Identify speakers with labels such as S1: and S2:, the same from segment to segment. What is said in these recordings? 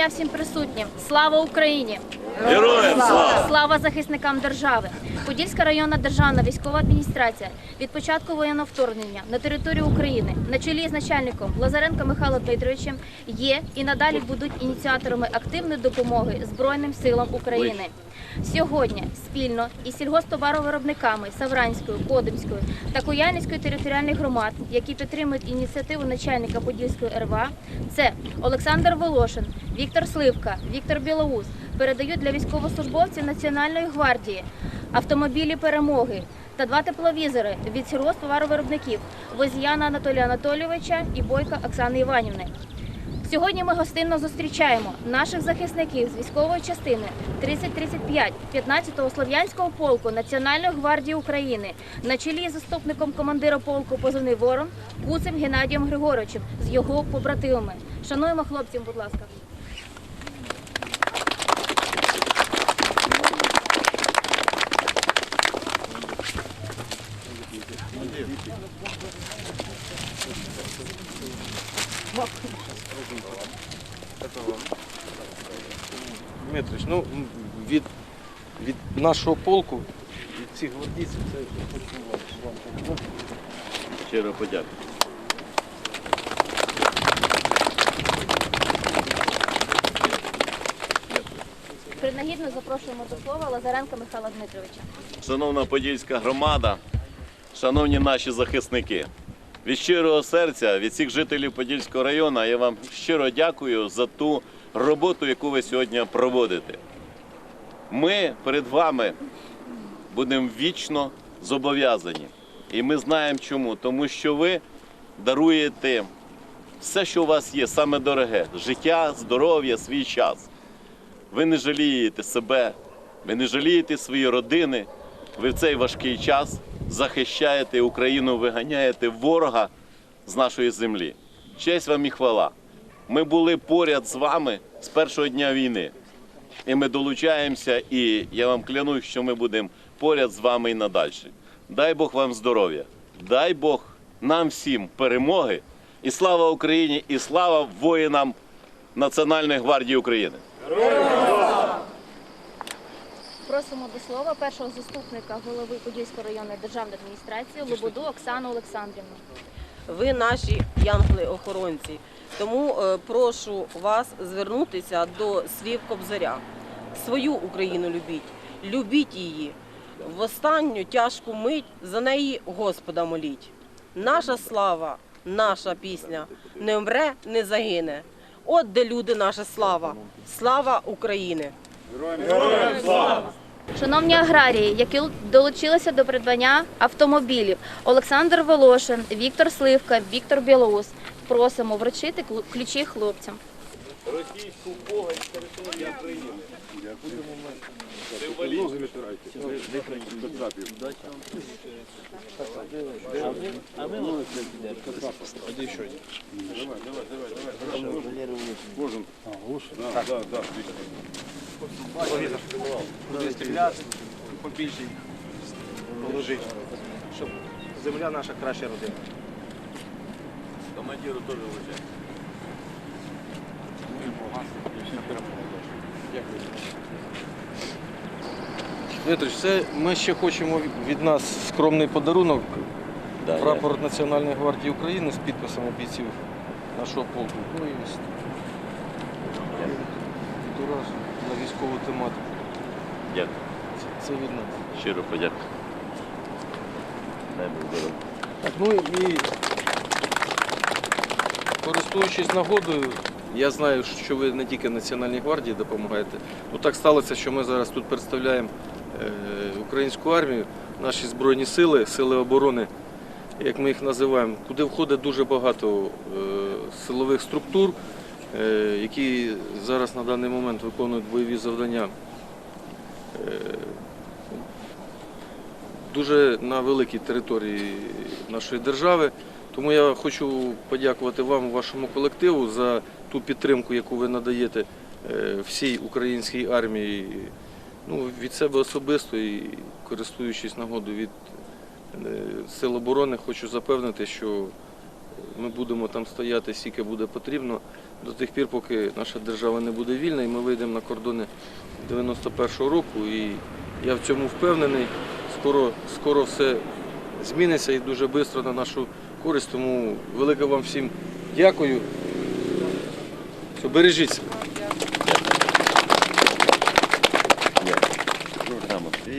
S1: дня всім присутнім. Слава Україні!
S2: Героям слава!
S1: Слава захисникам держави! Подільська районна державна військова адміністрація від початку воєнного вторгнення на територію України на чолі з начальником Лазаренко Михайлом Дмитровичем є і надалі будуть ініціаторами активної допомоги Збройним силам України. Сьогодні спільно із сільгосптоваровиробниками Савранської, Кодимської та Куяльницької територіальних громад, які підтримують ініціативу начальника Подільської РВА, це Олександр Волошин, Віктор Сливка, Віктор Білоус передають для військовослужбовців Національної гвардії автомобілі перемоги та два тепловізори від сільгосптоваровиробників Возіяна Анатолія Анатолійовича і Бойка Оксани Іванівни. Сьогодні ми гостинно зустрічаємо наших захисників з військової частини 3035 15-го Слов'янського полку Національної гвардії України на чолі заступником командира полку позивний Ворон Куцем Геннадієм Григоровичем з його побратимами. Шануємо хлопців, будь ласка.
S3: Дмитрич, ну від, від нашого полку, від цих гвардійців, це хочу вам, показати.
S2: Щиро подякую.
S1: Принагідно запрошуємо до слова Лазаренка Михайла Дмитровича.
S2: Шановна подільська громада, шановні наші захисники. Від щирого серця, від всіх жителів Подільського району, я вам щиро дякую за ту роботу, яку ви сьогодні проводите. Ми перед вами будемо вічно зобов'язані. І ми знаємо чому. Тому що ви даруєте все, що у вас є, саме дороге життя, здоров'я, свій час. Ви не жалієте себе, ви не жалієте свої родини. Ви в цей важкий час захищаєте Україну, виганяєте ворога з нашої землі. Честь вам і хвала. Ми були поряд з вами з першого дня війни. І ми долучаємося, і я вам клянусь, що ми будемо поряд з вами і надалі. Дай Бог вам здоров'я, дай Бог нам всім перемоги. І слава Україні, і слава воїнам Національної гвардії України.
S1: Просимо до слова першого заступника голови Подільської районної державної адміністрації Лободу Оксану Олександрівну.
S4: Ви наші янголи-охоронці. Тому е, прошу вас звернутися до слів Кобзаря. Свою Україну любіть, любіть її. В останню тяжку мить за неї Господа моліть. Наша слава, наша пісня не вмре, не загине. От де люди, наша слава, слава України.
S1: Шановні аграрії, які долучилися до придбання автомобілів, Олександр Волошин, Віктор Сливка, Віктор Білоус. Просимо вручити ключі хлопцям.
S2: Російську Бога і території України.
S3: Куди стріляти, побільше положити, щоб земля наша краща родина.
S2: Командиру теж вручаю.
S3: Дмитрич, це ми ще хочемо від нас скромний подарунок.
S2: Да,
S3: Прапор Національної гвардії України з підписами бійців нашого полку. Ну і ось військову тематику.
S2: Дякую.
S3: Це, це від нас.
S2: Щиро подякую. Дай Бог здоров'я.
S3: Так, ну і користуючись нагодою, я знаю, що ви не тільки Національній гвардії допомагаєте. Ну так сталося, що ми зараз тут представляємо е, українську армію, наші збройні сили, сили оборони, як ми їх називаємо, куди входить дуже багато е, силових структур, які зараз на даний момент виконують бойові завдання. Е, дуже на великій території нашої держави. Тому я хочу подякувати вам, вашому колективу, за ту підтримку, яку ви надаєте е, всій українській армії. Ну, від себе особисто і користуючись нагодою від е, Сил оборони, хочу запевнити, що ми будемо там стояти, скільки буде потрібно. До тих пір, поки наша держава не буде вільна, і ми вийдемо на кордони 91-го року. І я в цьому впевнений. Скоро, скоро все зміниться і дуже швидко на нашу користь. Тому велике вам всім дякую. Бережіться.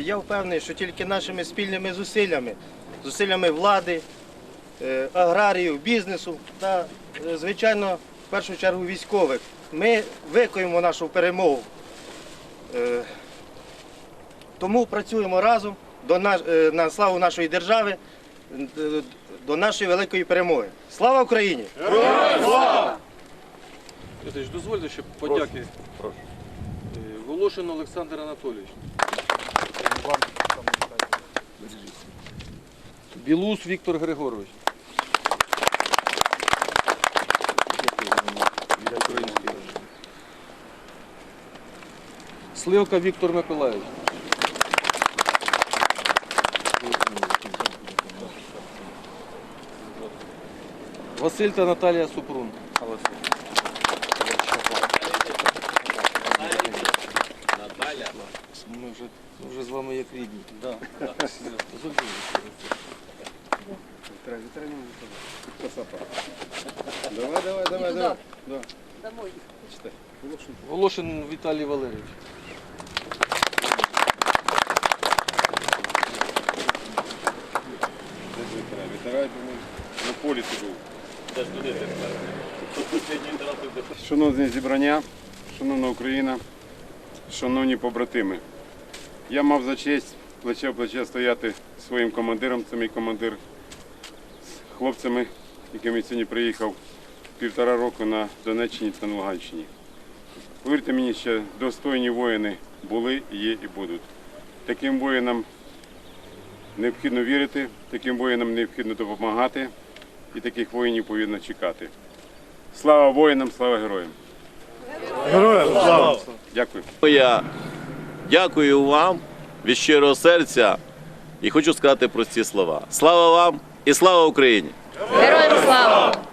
S5: Я впевнений, що тільки нашими спільними зусиллями, зусиллями влади, е, аграріїв, бізнесу та, е, звичайно, першу чергу військових, ми викоїмо нашу перемогу. Е, Тому працюємо разом до е, на славу нашої держави, е, до нашої великої перемоги. Слава Україні!
S3: Петрович, дозвольте ще подяки.
S2: прошу.
S3: Волошин Олександр Анатолійович. Білус Віктор Григорович. Сливка Віктор Миколаївич. Василь та Наталія Супрун. Ми вже, вже з вами як рідні. Да.
S5: Давай, давай, давай, давай.
S3: Волошин Віталій Валерійович.
S6: На полі ти був. Шановне зібрання, шановна Україна, шановні побратими. Я мав за честь плече в плече стояти своїм командиром, це мій командир, з хлопцями, якими сьогодні приїхав півтора року на Донеччині та на Луганщині. Повірте мені, що достойні воїни були, є і будуть. Таким воїнам необхідно вірити, таким воїнам необхідно допомагати і таких воїнів повинно чекати. Слава воїнам, слава героям! Героям слава! Дякую.
S2: Я дякую вам від щирого серця і хочу сказати прості слова. Слава вам і слава Україні!
S1: Героям слава!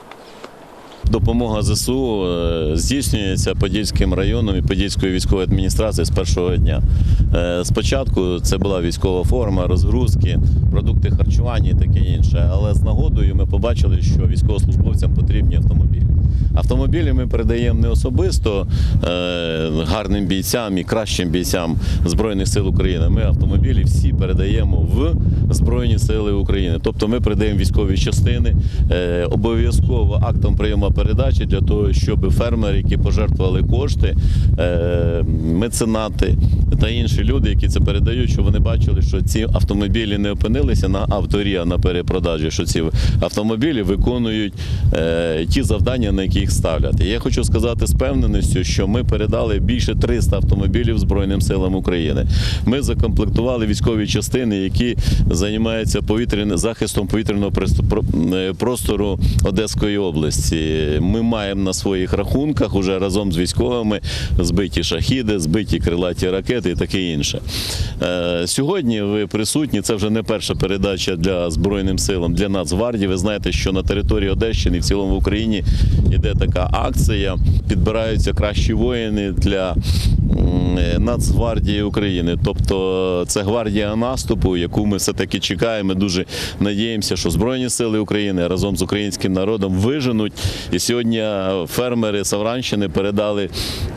S2: Допомога ЗСУ е, здійснюється Подільським районом і Подільською військовою адміністрацією з першого дня. Е, Спочатку це була військова форма, розгрузки, продукти харчування і таке інше. Але з нагодою ми побачили, що військовослужбовцям потрібні автомобілі. Автомобілі ми передаємо не особисто е, гарним бійцям і кращим бійцям Збройних сил України. Ми автомобілі всі передаємо в Збройні Сили України. Тобто ми передаємо військові частини е, обов'язково актом прийому передачі для того, щоб фермери, які пожертвували кошти, е, меценати та інші люди, які це передають, щоб вони бачили, що ці автомобілі не опинилися на авторі, а на перепродажі, що ці автомобілі виконують ті завдання, на які їх ставлять. І я хочу сказати з певненістю, що ми передали більше 300 автомобілів Збройним силам України. Ми закомплектували військові частини, які займаються повітряним захистом повітряного е, простору Одеської області. Ми маємо на своїх рахунках уже разом з військовими збиті шахіди, збиті крилаті ракети і таке інше. Е, Сьогодні ви присутні. Це вже не перша передача для Збройним силам для Нацгвардії. Ви знаєте, що на території Одещини і в цілому в Україні йде така акція. Підбираються кращі воїни для е, Нацгвардії України. Тобто це гвардія наступу, яку ми все-таки чекаємо. Ми дуже надіємося, що Збройні сили України разом з українським народом виженуть. І сьогодні фермери Савранщини передали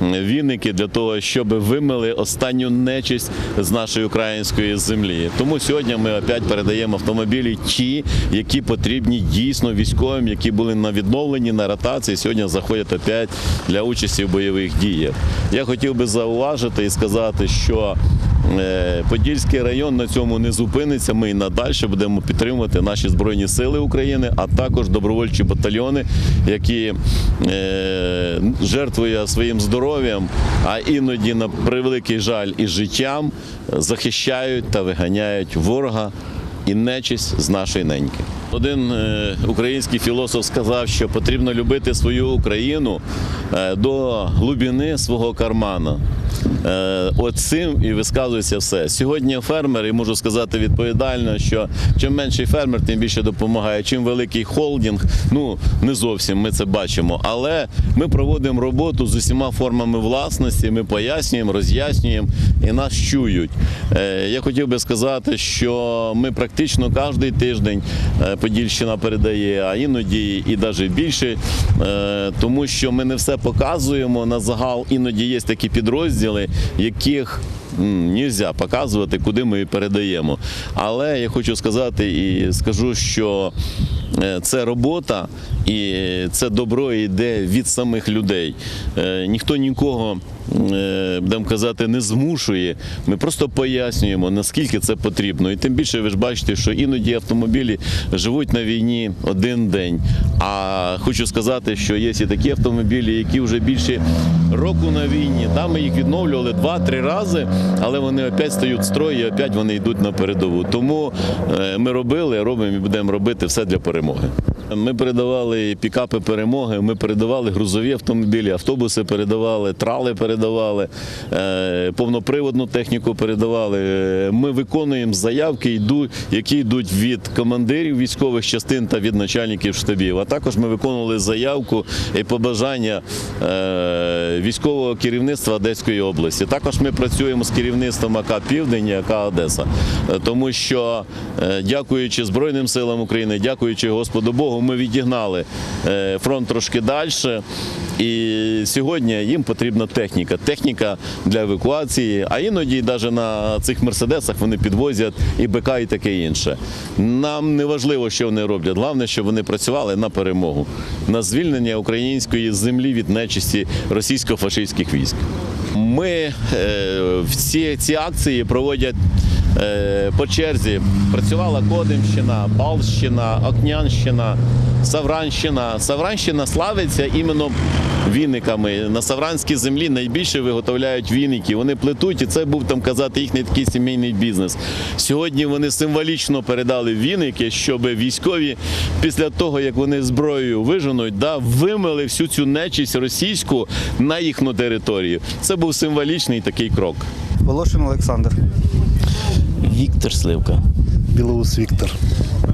S2: віники для того, щоб вимили останню нечисть з нашої української землі. Тому сьогодні ми опять передаємо автомобілі, ті, які потрібні дійсно військовим, які були на відновленні на ротації. Сьогодні заходять опять для участі в бойових діях. Я хотів би зауважити і сказати, що е, Подільський район на цьому не зупиниться. Ми і надалі будемо підтримувати наші збройні сили України, а також добровольчі батальйони, які е, жертвує своїм здоров'ям, а іноді на превеликий жаль і життям захищають та виганяють ворога і нечисть з нашої неньки. Один е, український філософ сказав, що потрібно любити свою Україну е, до глибини свого кармана. Е, От цим і висказується все. Сьогодні фермер, і можу сказати відповідально, що чим менший фермер, тим більше допомагає. Чим великий холдинг, ну не зовсім ми це бачимо. Але ми проводимо роботу з усіма формами власності. Ми пояснюємо, роз'яснюємо і нас чують. Е, Я хотів би сказати, що ми практично кожен тиждень е, Подільщина передає, а іноді і навіть більше, тому що ми не все показуємо на загал. Іноді є такі підрозділи, яких не можна показувати, куди ми передаємо. Але я хочу сказати і скажу, що е, це робота і це добро йде від самих людей. Е, Ніхто нікого, будемо казати, не змушує. Ми просто пояснюємо, наскільки це потрібно. І тим більше ви ж бачите, що іноді автомобілі живуть на війні один день. А хочу сказати, що є і такі автомобілі, які вже більше року на війні. Там ми їх відновлювали два-три рази, але вони опять стають в строй і опять вони йдуть на передову. Тому е, ми робили, робимо і будемо робити все для перемоги. Ми передавали пікапи перемоги, ми передавали грузові автомобілі, автобуси передавали, трали передавали, е, повноприводну техніку передавали. Ми виконуємо заявки, які йдуть від командирів військових частин та від начальників штабів. А також ми виконували заявку і побажання е, військового керівництва Одеської області. Також ми працюємо з керівництвом АК Південь і АК Одеса, Е, тому що дякуючи Збройним силам України, дякуючи Господу Богу, ми відігнали е, фронт трошки далі. І сьогодні їм потрібна техніка. Техніка для евакуації, а іноді навіть на цих мерседесах вони підвозять і БК, і таке інше. Нам не важливо, що вони роблять. Головне, щоб вони працювали на перемогу, на звільнення української землі від нечисті російсько-фашистських військ. Ми е, всі ці акції проводять по черзі. Працювала Кодимщина, Балщина, Окнянщина, Савранщина. Савранщина славиться іменно віниками. На Савранській землі найбільше виготовляють віники. Вони плетуть, і це був там казати їхній такий сімейний бізнес. Сьогодні вони символічно передали віники, щоб військові після того, як вони зброєю виженуть, да, вимили всю цю нечисть російську на їхню територію. Це був символічний такий крок.
S7: Волошин Олександр.
S8: Віктор Сливка.
S7: Білоус Віктор.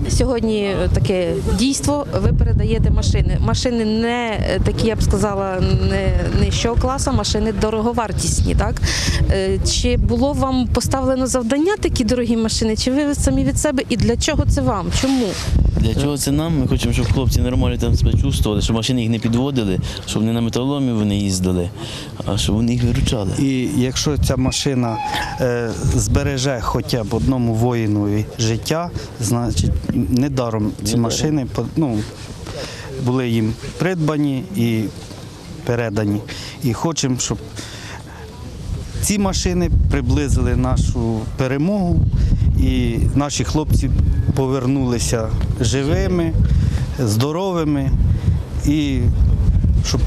S9: Сьогодні таке дійство. Ви передаєте машини. Машини не такі, я б сказала, не нижчого класу, машини дороговартісні. Так Е, чи було вам поставлено завдання такі дорогі машини? Чи ви самі від себе? І для чого це вам? Чому?
S8: Для чого це нам? Ми хочемо, щоб хлопці нормально там себе чувствували, щоб машини їх не підводили, щоб не на металоломі вони їздили, а щоб вони їх виручали.
S7: І якщо ця машина е, збереже хоча б одному воїнові життя, значить недаром ці машини ну, були їм придбані і передані. І хочемо, щоб ці машини приблизили нашу перемогу, і наші хлопці повернулися живими, здоровими і щоб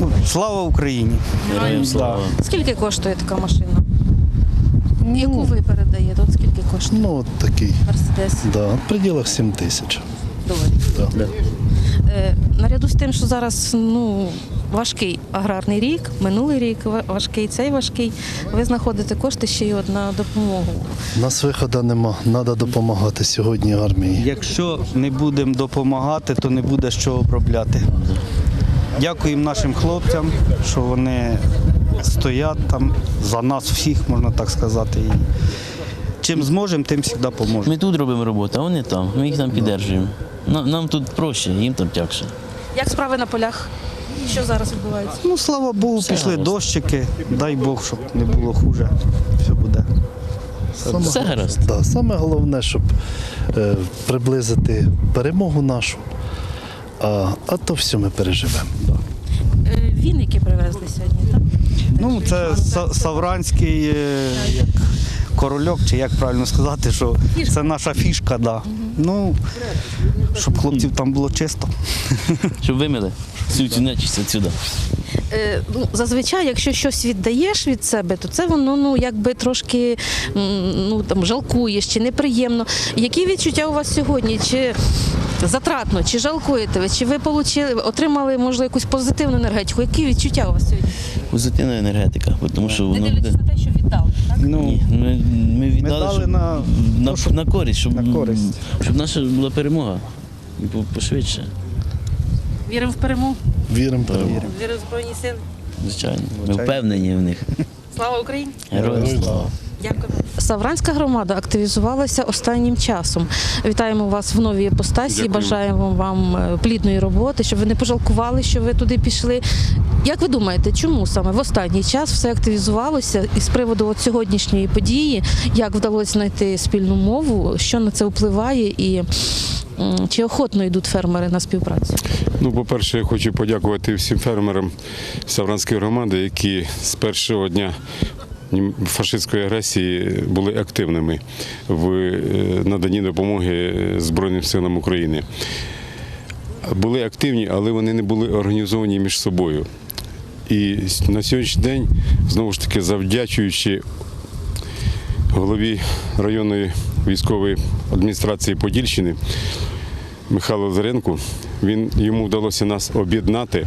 S7: ну, слава Україні!
S8: Героям слава.
S9: Скільки коштує така машина? Яку ви передаєте? От скільки коштує
S10: Ну, от такий,
S9: Мерседес
S10: да, в пределах 7 тисяч.
S9: доларів?
S10: Да.
S9: Наряду з тим, що зараз ну, важкий аграрний рік, минулий рік важкий, цей важкий, ви знаходите кошти ще й на допомогу.
S10: У нас виходу нема, треба допомагати сьогодні армії.
S7: Якщо не будемо допомагати, то не буде чого обробляти. Дякуємо нашим хлопцям, що вони стоять там за нас всіх, можна так сказати. І чим зможемо, тим завжди поможемо.
S8: Ми тут робимо роботу, а вони там. Ми їх там піддержуємо. Нам, нам тут проще, їм там тягше.
S9: Як справи на полях? Що зараз відбувається?
S7: Ну, слава Богу,
S8: Все
S7: пішли
S8: гаразд.
S7: дощики. Дай Бог, щоб не було хуже. Все буде.
S8: Все гаразд.
S10: Да, саме головне, щоб е, приблизити перемогу нашу, а, а то все ми переживемо. Да.
S9: Е, Вінники привезли сьогодні, так?
S7: Ну, це са- Савранський е, як корольок, чи як правильно сказати, що це наша фішка, да. Ну, щоб хлопців там було чисто.
S8: Щоб вимили всю цю нечисть відсюди.
S9: Е, ну, зазвичай, якщо щось віддаєш від себе, то це воно ну якби трошки ну там жалкуєш чи неприємно. Які відчуття у вас сьогодні? Чи затратно, чи жалкуєте ви? Чи ви получили, отримали можливо якусь позитивну енергетику? Які відчуття у вас сьогодні?
S8: позитивна енергетика, бо тому що воно буде.
S9: те, що віддали, так?
S7: Ну,
S8: Ні, ми, ми віддали
S7: дали
S8: щоб,
S7: на-
S8: на,
S7: щоб-
S8: на користь, щоб,
S7: на користь.
S8: щоб наша була перемога. І по- пошвидше,
S9: Віримо в перемогу,
S10: Віримо, перемогу.
S9: віримо в Збройні сили.
S8: звичайно. Ми
S7: Звичайно.
S8: впевнені в них.
S9: Слава Україні!
S8: Героям слава.
S9: Дякую. Савранська громада активізувалася останнім часом. Вітаємо вас в новій іпостасі.
S6: Дякую.
S9: Бажаємо вам е, плідної роботи, щоб ви не пожалкували, що ви туди пішли. Як ви думаєте, чому саме в останній час все активізувалося і з приводу от сьогоднішньої події, як вдалося знайти спільну мову, що на це впливає і чи охотно йдуть фермери на співпрацю?
S6: Ну, по-перше, я хочу подякувати всім фермерам Савранської громади, які з першого дня фашистської агресії були активними в е, наданні допомоги е, Збройним силам України. Були активні, але вони не були організовані між собою. І на сьогоднішній день, знову ж таки, завдячуючи голові районної військової адміністрації Подільщини Михайлу Лазаренку, він, йому вдалося нас об'єднати,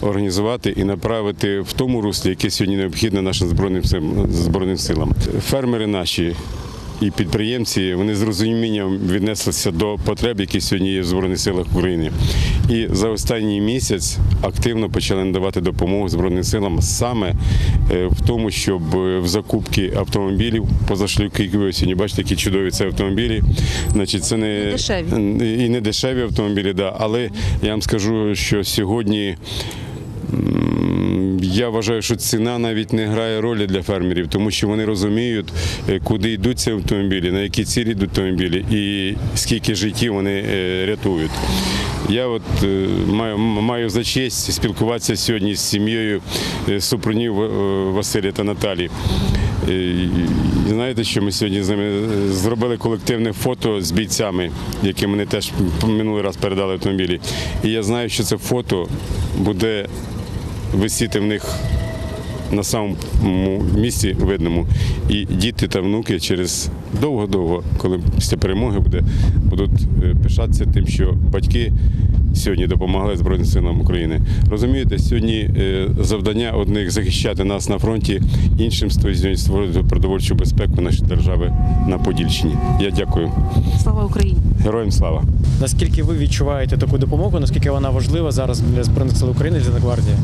S6: організувати і направити в тому руслі, яке сьогодні необхідне нашим збройним силам. Збройним силам. Фермери наші і підприємці вони з розумінням віднеслися до потреб, які сьогодні є в Збройних силах України. І за останній місяць активно почали надавати допомогу Збройним силам саме е, в тому, щоб е, в закупки автомобілів позашлюки, які ви сьогодні бачите, які чудові це автомобілі. Значить, це не
S9: Не дешеві.
S6: і не дешеві автомобілі, да. але я вам скажу, що сьогодні. Я вважаю, що ціна навіть не грає ролі для фермерів, тому що вони розуміють, е, куди йдуть ці автомобілі, на які цілі йдуть автомобілі і скільки життів вони е, рятують. Я от е, маю, маю за честь спілкуватися сьогодні з сім'єю Супрунів Василя та Наталі. І Знаєте, що ми сьогодні з ними зробили колективне фото з бійцями, які мене теж минулий раз передали автомобілі. І я знаю, що це фото буде висіти в них на самому місці видному. І діти та внуки через довго-довго, коли після перемоги буде, будуть е, пишатися тим, що батьки сьогодні допомагали Збройним силам України. Розумієте, сьогодні е, завдання одних захищати нас на фронті, іншим створити продовольчу безпеку нашої держави на Подільщині. Я дякую.
S9: Слава Україні!
S6: Героям слава!
S11: Наскільки ви відчуваєте таку допомогу? Наскільки вона важлива зараз для Збройних сил України для Нацгвардії?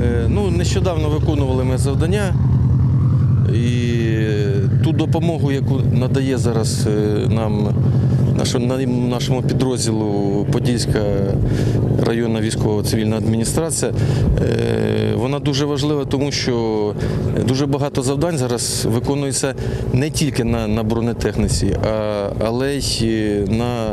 S3: Е, Ну, нещодавно виконували ми завдання. І ту допомогу, яку надає зараз е, нам нашому підрозділу Подільська районна військова цивільна адміністрація, е, вона дуже важлива, тому що дуже багато завдань зараз виконується не тільки на, бронетехніці, але й на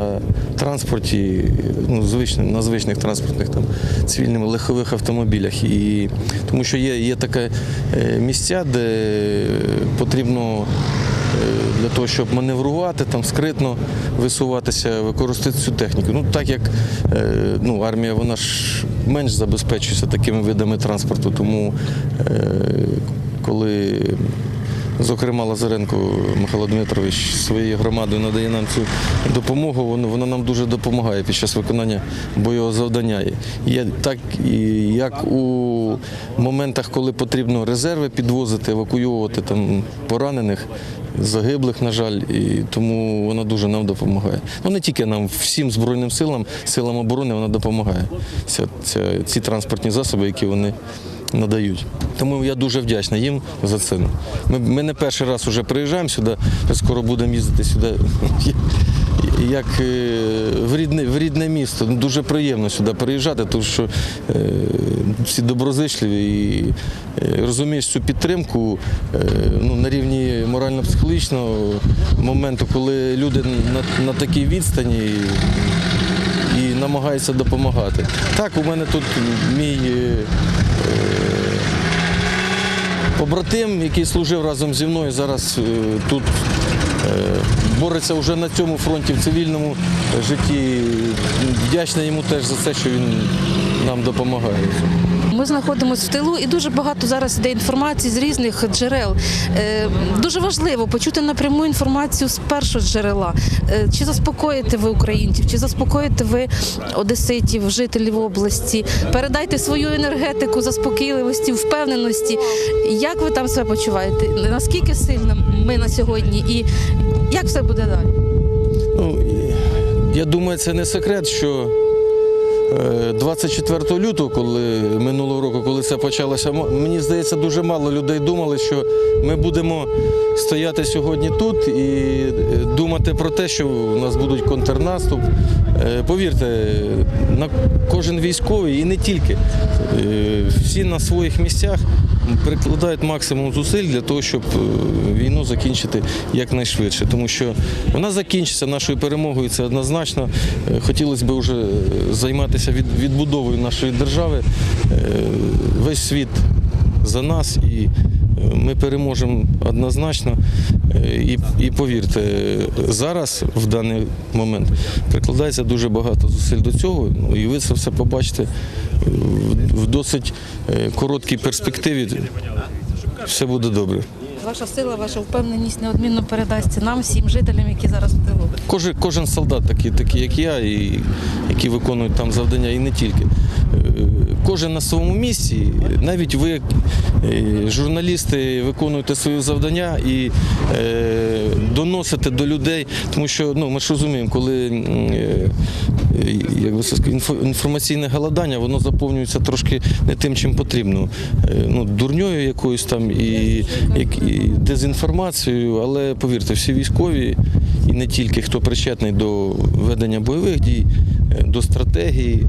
S3: транспорті, ну, звичним, на звичних транспортних там, цивільних легкових автомобілях. І, тому що є, є таке е, місця, де потрібно е, для того, щоб маневрувати, там скритно висуватися, використати цю техніку. Ну так як е, ну, армія вона ж менш забезпечується такими видами транспорту, тому коли Зокрема, Лазаренко Михайло Дмитрович своєю громадою надає нам цю допомогу. Воно нам дуже допомагає під час виконання бойового завдання. Є так, як у моментах, коли потрібно резерви підвозити, евакуювати там поранених, загиблих, на жаль, і тому вона дуже нам допомагає. Ну не тільки нам, всім Збройним силам, силам оборони вона допомагає. Ця, ця, ці транспортні засоби, які вони надають. Тому я дуже вдячний їм за це. Ми, ми не перший раз вже приїжджаємо сюди, скоро будемо їздити сюди. Як е, в рідне, в рідне місто. Дуже приємно сюди приїжджати, тому що е, всі доброзичливі і е, розумієш цю підтримку е, ну, на рівні морально-психологічного моменту, коли люди на, на такій відстані і намагаються допомагати. Так, у мене тут мій е, побратим, який служив разом зі мною, зараз е, тут е, бореться вже на цьому фронті в цивільному житті. Вдячний йому теж за те, що він нам допомагає.
S9: Ми знаходимося в тилу, і дуже багато зараз іде інформації з різних джерел. Е, Дуже важливо почути напряму інформацію з першого джерела. Е, Чи заспокоїте ви українців, чи заспокоїте ви одеситів, жителів області? Передайте свою енергетику заспокійливості, впевненості. Як ви там себе почуваєте? Наскільки сильно ми на сьогодні, і як все буде далі?
S3: Ну, я думаю, це не секрет, що 24 лютого, коли минулого року, коли це почалося, мені здається, дуже мало людей думали, що ми будемо стояти сьогодні тут і е, думати про те, що у нас будуть контрнаступ. Е, Повірте, на кожен військовий і не тільки е, всі на своїх місцях прикладають максимум зусиль для того, щоб е, війну закінчити якнайшвидше. Тому що вона закінчиться нашою перемогою, це однозначно. Е, Хотілося б вже займатися від- відбудовою нашої держави. Е, Весь світ за нас і ми переможемо однозначно. Е, І, і повірте, зараз в даний момент прикладається дуже багато зусиль до цього, ну, і ви це все побачите в- в досить е, короткій перспективі. Все буде добре.
S9: Ваша сила, ваша впевненість неодмінно передасться нам, всім жителям, які зараз в тилу.
S3: Кожен, кожен солдат такий, такий, як я, і які виконують там завдання, і не тільки. Е, Кожен на своєму місці, навіть ви, е, журналісти, виконуєте свої завдання і е, доносите до людей, тому що ну, ми ж розуміємо, коли е, як би сказати, інформаційне голодання, воно заповнюється трошки не тим, чим потрібно. Е, Ну, дурньою якоюсь там і, і дезінформацією, але повірте, всі військові і не тільки хто причетний до ведення бойових дій, е, до стратегії.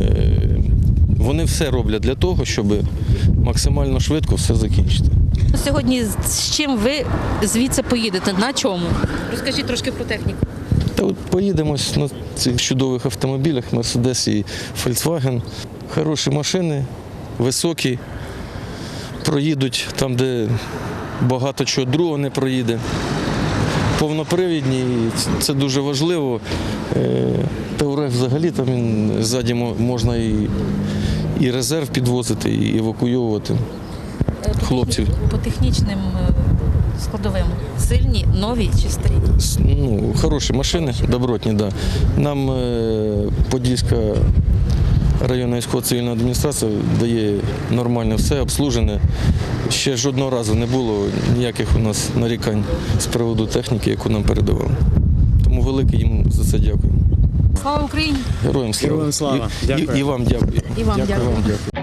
S3: е, Вони все роблять для того, щоб максимально швидко все закінчити.
S9: Сьогодні з чим ви звідси поїдете? На чому? Розкажіть трошки про техніку.
S3: Та от поїдемось на цих чудових автомобілях Mercedes і Volkswagen. Хороші машини, високі, проїдуть там, де багато чого другого не проїде. Повнопривідні, і це дуже важливо. Е, взагалі там він ззаді можна і, і резерв підвозити, і евакуйовувати хлопців.
S9: По технічним е, складовим. Сильні, нові чи
S3: ну, хороші машини, добротні, да. Нам е, Подільська районна військова цивільна адміністрація дає нормально все, обслужене. Ще жодного разу не було ніяких у нас нарікань з приводу техніки, яку нам передавали. Тому велике їм за це дякую.
S9: Слава Україні!
S3: Героям слава.
S11: Героям слава.
S3: І, і, і вам дякую.
S9: І вам дякую.
S3: вам дякую.